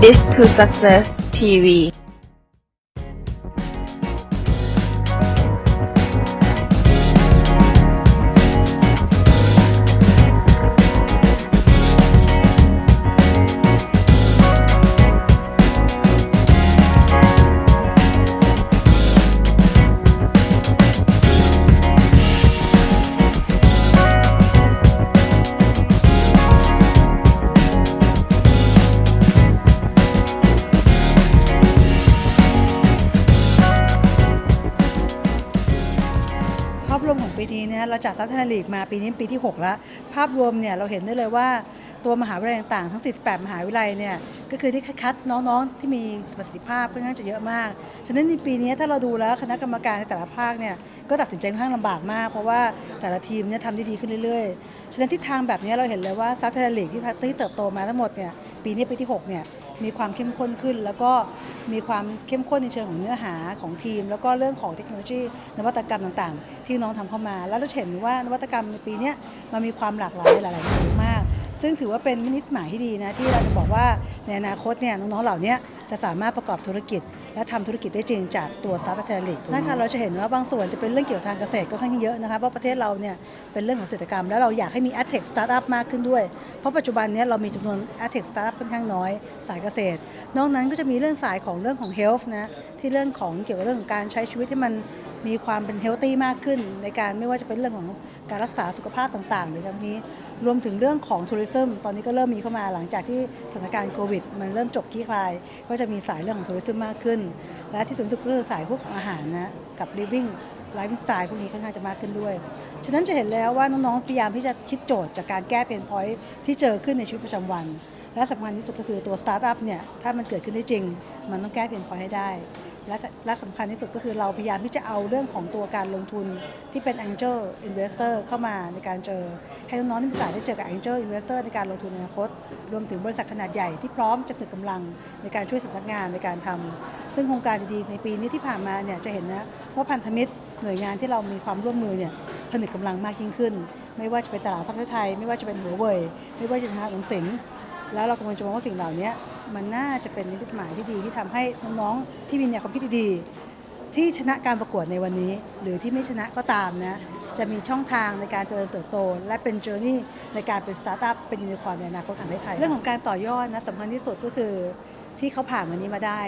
This to Success TV ปีนี้นี่ยเราจัดซับไทยลีกมาปีนี้ปีที่ 6 แล้ว ภาพรวมเนี่ยเราเห็นได้เลยว่าตัวมหาวิทยาลัยต่างๆ ทั้ง 48 มหาวิทยาลัยเนี่ยก็คือที่คัดน้องๆที่มีประสิทธิภาพค่อนข้างจะเยอะมาก ฉะนั้นในปีนี้ถ้าเราดูแล้วคณะกรรมการในแต่ละภาคเนี่ยก็ตัดสินใจค่อนข้างลำบากมาก เพราะว่าแต่ละทีมเนี่ยทำได้ดีขึ้นเรื่อยๆ ฉะนั้นทิศทางแบบนี้เราเห็นเลยว่าซับไทยลีกที่ที่เติบโตมาทั้งหมดเนี่ยปีนี้ปีที่6เนี่ยมีความเข้มข้นขึ้น แล้วก็ มีความเข้มข้นในเชิงของเนื้อหาของทีม แล้วก็เรื่องของเทคโนโลยี นวัตกรรมต่างๆ ที่น้องทำเข้ามา แล้วเราเห็นว่านวัตกรรมในปีนี้มันมีความหลากหลายหลายๆมิติมาก ซึ่งถือว่าเป็นนิดหมายที่ดีนะที่เราจะบอกว่าในอนาคตเนี่ยน้องๆเหล่านี้จะสามารถประกอบธุรกิจ และทำธุรกิจได้จริงจากตัวสตาร์ทอัพเทเลกนะคะเราจะเห็นว่าบางส่วนจะเป็นเรื่องเกี่ยวกับทางเกษตรก็ค่อนข้างเยอะนะคะเพราะประเทศเราเนี่ยเป็นเรื่องของเศรษฐกรรม แล้วเราอยากให้มี a d t e c h Startup มากขึ้นด้วย เพราะปัจจุบันเนี้เรามีจำนวน a d t e c h Startup ค่อนข้างน้อยสายเกษตร นอกนั้นก็จะมีเรื่องสายของเรื่องของ Health นะที่เรื่องของเกี่ยวกับเรื่องของการใช้ชีวิตที่มัน มีความเป็นเฮลตี้มากขึ้น ในการไม่ว่าจะเป็นเรื่องของการรักษาสุขภาพต่างๆหรือทั้งนี้รวมถึงเรื่องของทัวริซึมตอนนี้ก็เริ่มมีเข้ามาหลังจากที่สถานการณ์โควิด มันเริ่มจบคลี่คลาย ก็จะมีสายเรื่องของทัวริซึมมากขึ้น และที่สำคัญก็คือสายพวกของอาหารนะกับ living ไลฟ์สไตล์พวกนี้ค่อนข้างจะมากขึ้นด้วย ฉะนั้นจะเห็นแล้วว่าน้องๆพยายามที่จะคิดโจทย์จากการแก้เพนพอยท์ที่เจอขึ้นในชีวิตประจำวัน และสำคัญที่สุดก็คือตัวสตาร์ทอัพเนี่ยถ้ามันเกิดขึ้นได้จริง มันต้องแก้เพนพอยท์ให้ได้ และและสำคัญที่สุดก็คือเราพยายามที่จะเอาเรื่องของตัวการลงทุนที่เป็น Angel Investor เข้ามาในการเจอ ให้น้องๆที่มีโอกาสได้เจอกับ Angel Investor ในการลงทุนในอนาคต รวมถึงบริษัทขนาดใหญ่ที่พร้อมจะผนึกกำลังในการช่วยสำนักงานในการทำซึ่งโครงการดีๆในปีนี้ที่ผ่านมาเนี่ยจะเห็นนะว่าพันธมิตรหน่วยงานที่เรามีความร่วมมือเนี่ยผนึกกำลังมากยิ่งขึ้น ไม่ว่าจะเป็นตลาดซัพพลายไทย ไม่ว่าจะเป็นหัวเว่ยไม่ว่าจะเป็นทางหลงสิง แล้วเรากำลังจะมองว่าสิ่งเหล่านี้มันน่าจะเป็นนิมิตหมายที่ดีที่ทำให้น้องๆที่มีแนวความคิดดีๆที่ชนะการประกวดในวันนี้ หรือที่ไม่ชนะก็ตามนะจะมีช่องทางในการเจริญเติบโต และเป็นเจอร์นี่ในการเป็นสตาร์ทอัพเป็นยูนิคอร์นในอนาคตของประเทศไทย เรื่องของการต่อยอดนะสำคัญที่สุดก็คือที่เขาผ่านวันนี้มาได้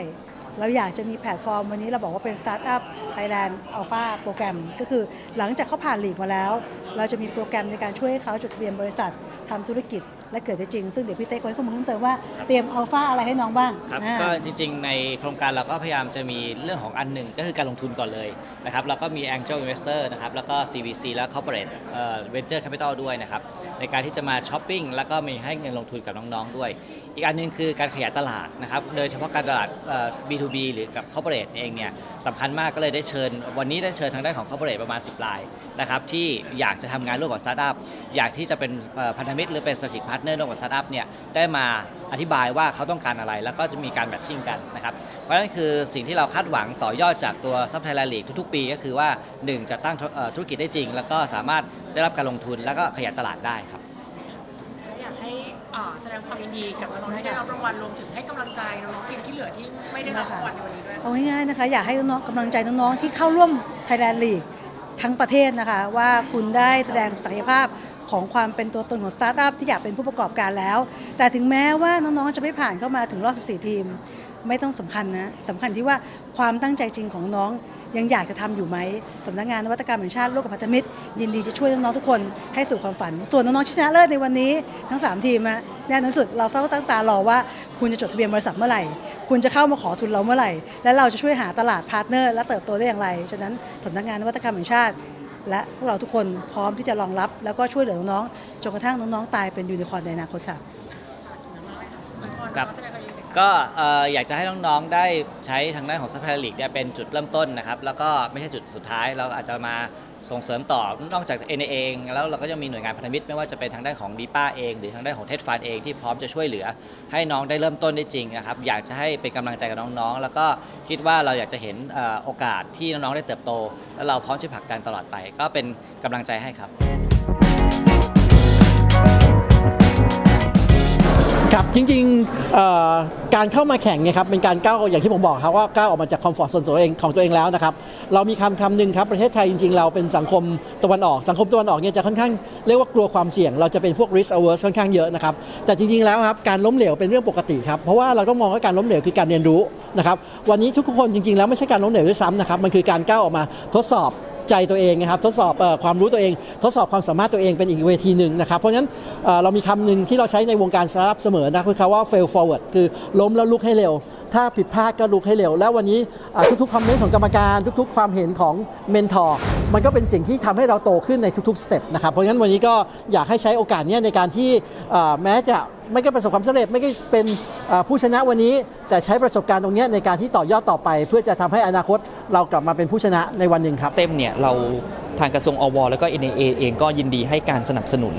เราอยากจะมีแพลตฟอร์มวันนี้เราบอกว่าเป็น Startup Thailand Alpha โปรแกรม ก็คือหลังจากเขาผ่านหลีกมาแล้ว เราจะมีโปรแกรมในการช่วยให้เขาจดทะเบียนบริษัททำธุรกิจและเกิดได้จริง ซึ่งเดี๋ยวพี่เต้กไว้ข้อมูลเพิ่มเติมว่าเตรียมอัลฟาอะไรให้น้องบ้างครับอ่า ก็จริงๆ ในโครงการเราก็พยายามจะมีเรื่องของอันหนึ่งก็คือการลงทุนก่อนเลยนะครับแล้วก็มี Angel Investor นะครับแล้วก็ CVC และ Corporate เอ่อ Venture Capital ด้วยนะครับในการที่จะมาช้อปปิ้งแล้วก็มีให้เงินลงทุนกับน้องๆด้วย อีกอันหนึงคือการขยายตลาดนะครับโดยเฉพาะการตลาด B2B หรือกับ Corporate เองเนี่ยสำคัญมากก็เลยได้เชิญ วันนี้ได้เชิญทางด้านของ Corporate ประมาณ 10รายนะครับที่อยากจะทำงานร่วมกับสตาร์ทอัพอยากที่จะเป็นพันธมิตรหรือเป็น strategic partner ร่วมกับสตาร์ทอัพเนี่ยได้มาอธิบายว่าเขาต้องการอะไร แล้วก็จะมีการแมทชิ่งกันนะครับเพราะฉะนั้นคือสิ่งที่เราคาดหวังต่อยอดจากตัวซับไทยแลนด์ลีกทุกๆ ปี ก็คือว่า 1 จะตั้งธุรกิจได้จริง แล้วก็สามารถได้รับการลงทุนแล้วก็ขยายตลาดได้ครับ อ่าแสดงความยินดีกับน้องๆที่ได้รับรางวัลรวมถึงให้กำลังใจน้องๆทีมที่เหลือที่ไม่ได้รับรางวัลในวันนี้ด้วย เอาง่ายๆนะคะ อยากให้น้องๆกำลังใจน้องๆที่เข้าร่วม Thailand League ทั้งประเทศนะคะ ว่าคุณได้แสดงศักยภาพของความเป็นตัวตนของสตาร์ทอัพที่อยากเป็นผู้ประกอบการแล้ว แต่ถึงแม้ว่าน้องๆจะไม่ผ่านเข้ามาถึงรอบ 14 ทีม ไม่ต้องสำคัญนะสำคัญที่ว่าความตั้งใจจริงของน้อง ยังอยากจะทำอยู่ไหมสำนักงานนวัตกรรมแห่งชาติร่วมกับพันธมิตร ยินดีจะช่วยน้องๆทุกคนให้สู่ความฝัน ส่วนน้องๆที่ชนะเลิศในวันนี้ทั้ง 3 ทีมอะแน่นอนสุดเราเฝ้าตั้งตารอว่าคุณจะจดทะเบียนบริษัทเมื่อไหร่ คุณจะเข้ามาขอทุนเราเมื่อไหร่ และเราจะช่วยหาตลาดพาร์ทเนอร์และเติบโตได้อย่างไรฉะนั้นสำนักงานนวัตกรรมแห่งชาติ และพวกเราทุกคนพร้อมที่จะรองรับ แล้วก็ช่วยเหลือน้องๆจนกระทั่งน้องๆตายเป็นยูนิคอร์นในอนาคตค่ะครับ ก็เอ่ออยากจะให้น้องๆได้ใช้ทางด้านของซัพพลายลีกเนี่ยเป็นจุดเริ่มต้นนะครับ แล้วก็ไม่ใช่จุดสุดท้ายเราอาจจะมาส่งเสริมต่อนอกจาก NA เองแล้วเราก็ยังมีหน่วยงานพันธมิตรไม่ว่าจะเป็นทางด้านของดีป้าเอง หรือทางด้านของเทสฟันเองที่พร้อมจะช่วยเหลือ ให้น้องได้เริ่มต้นได้จริงนะครับอยากจะให้เป็นกำลังใจกับน้องๆ แล้วก็คิดว่าเราอยากจะเห็นเอ่อโอกาสที่น้องๆได้เติบโต และเราพร้อมจะผลักดันตลอดไป ก็เป็นกำลังใจให้ครับ จริงๆเอ่อการเข้ามาแข่งเนี่ยครับเป็นการก้าวอย่างที่ผมบอกครับว่าก้าวออกมาจากคอมฟอร์ทโซนตัวเองของตัวเองแล้วนะครับเรามีคำคำหนึ่งครับประเทศไทยจริงๆ เราเป็นสังคมตะวันออก สังคมตะวันออกเนี่ยจะค่อนข้างเรียกว่ากลัวความเสี่ยง เราจะเป็นพวก risk averse ค่อนข้างเยอะนะครับแต่จริงๆแล้วครับการล้มเหลวเป็นเรื่องปกติครับเพราะว่าเราต้องมองว่าการล้มเหลวคือการเรียนรู้นะครับวันนี้ทุกคนจริงๆแล้วไม่ใช่การล้มเหลวด้วยซ้ำนะครับมันคือการก้าวออกมาทดสอบ ใจตัวเองนะครับทดสอบอความรู้ตัวเอง ทดสอบความสามารถตัวเองเป็นอีกเวทีหนึ่งนะครับเพราะฉะนั้นเรามีคำหนึ่งที่เราใช้ในวงการสตาร์ทอัพเสมอนะคือคำว่า fail forward คือล้มแล้วลุกให้เร็ว ถ้าผิดพลาดก็ลุกให้เร็ว แล้ววันนี้ทุกๆคอมเมนต์ของกรรมการ ทุกๆ ความเห็นของเมนทอร์มันก็เป็นสิ่งที่ทำให้เราโตขึ้นในทุกๆสเต็ปนะครับเพราะฉะนั้นวันนี้ก็อยากให้ใช้โอกาสเนี้ยในการที่แม้จะ ไม่ได้ประสบความสำเร็จไม่ได้เป็นเอ่อผู้ชนะวันนี้ แต่ใช้ประสบการณ์ตรงเนี้ยในการที่ต่อยอดต่อไป เพื่อจะทำให้อนาคตเรากลับมาเป็นผู้ชนะในวันหนึ่งครับเต็มเนี่ยเราทางกระทรวงอวแล้วก็ NAA เองก็ยินดีให้การสนับสนุน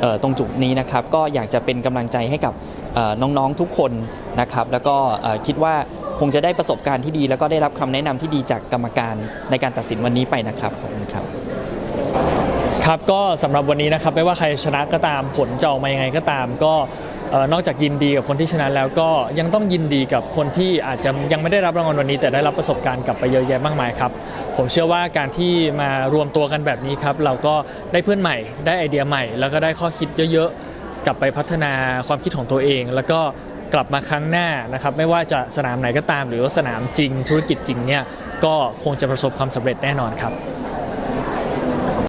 เอ่อตรงจุดนี้นะครับ ก็อยากจะเป็นกำลังใจให้กับเอ่อน้องๆทุกคนนะครับ แล้วก็เอ่อคิดว่าคงจะได้ประสบการณ์ที่ดี แล้วก็ได้รับคำแนะนำที่ดีจากกรรมการในการตัดสินวันนี้ไปนะครับขอบคุณครับครับก็สำหรับวันนี้นะครับไม่ว่าใครชนะก็ตามผลจะออกมายังไงก็ตาม ก็เอ่อ นอกจากยินดีกับคนที่ชนะแล้วก็ยังต้องยินดีกับคนที่อาจจะยังไม่ได้รับรางวัลวันนี้ แต่ได้รับประสบการณ์กลับไปเยอะแยะมากมายครับ ผมเชื่อว่าการที่มารวมตัวกันแบบนี้ครับ เราก็ได้เพื่อนใหม่ ได้ไอเดียใหม่ แล้วก็ได้ข้อคิดเยอะๆ กลับไปพัฒนาความคิดของตัวเอง แล้วก็กลับมาครั้งหน้านะครับ ไม่ว่าจะสนามไหนก็ตาม หรือว่าสนามจริงธุรกิจจริงเนี่ยก็คงจะประสบความสำเร็จแน่นอนครับ